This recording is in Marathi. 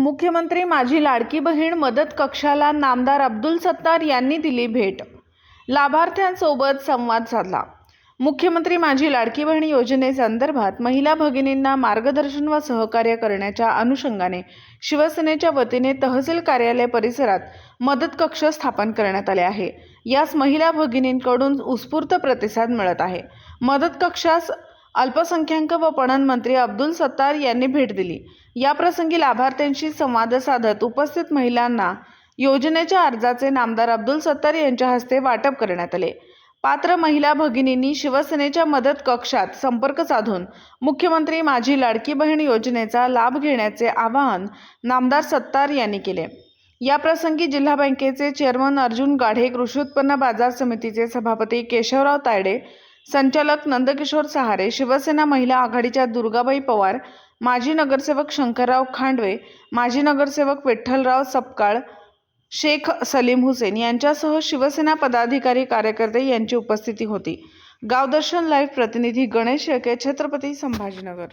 मुख्यमंत्री माझी लाडकी बहीण मदत कक्षाला नामदार अब्दुल सत्तार यांनी दिली भेट. लाभार्थ्यांसोबत संवाद साधला. मुख्यमंत्री माझी लाडकी बहीण योजनेसंदर्भात महिला भगिनींना मार्गदर्शन व सहकार्य करण्याच्या अनुषंगाने शिवसेनेच्या वतीने तहसील कार्यालय परिसरात मदत कक्ष स्थापन करण्यात आले आहे. यास महिला भगिनींकडून उत्स्फूर्त प्रतिसाद मिळत आहे. मदत कक्षास अल्पसंख्याक व पणन मंत्री अब्दुल सत्तार यांनी भेट दिली. याप्रसंगी लाभार्थ्यांशी संवाद साधत उपस्थित महिलांना योजनेच्या अर्जाचे नामदार अब्दुल सत्तार यांच्या हस्ते वाटप करण्यात आले. पात्र महिला भगिनींनी शिवसेनेच्या मदत कक्षात संपर्क साधून मुख्यमंत्री माझी लाडकी बहीण योजनेचा लाभ घेण्याचे आवाहन नामदार सत्तार यांनी केले. याप्रसंगी जिल्हा बँकेचे चेअरमन अर्जुन गाढे कृषी उत्पन्न बाजार समितीचे सभापती केशवराव तायडे संचालक नंदकिशोर सहारे शिवसेना महिला आघाडीच्या दुर्गाबाई पवार माजी नगरसेवक शंकरराव खांडवे माजी नगरसेवक विठ्ठलराव सपकाळ शेख सलीम हुसेन यांच्यासह शिवसेना पदाधिकारी कार्यकर्ते यांची उपस्थिती होती. गावदर्शन लाईव्ह प्रतिनिधी गणेश शेळके छत्रपती संभाजीनगर.